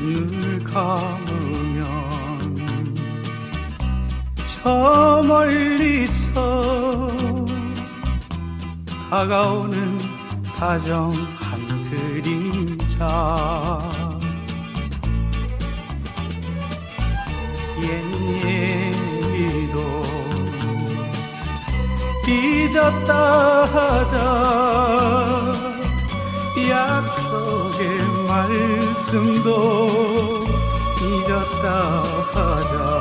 눈을 감으면 저 멀리서 다가오는 다정한 그림자. 옛 얘기도 잊었다 하자 약 속의 말씀도 잊었다 하자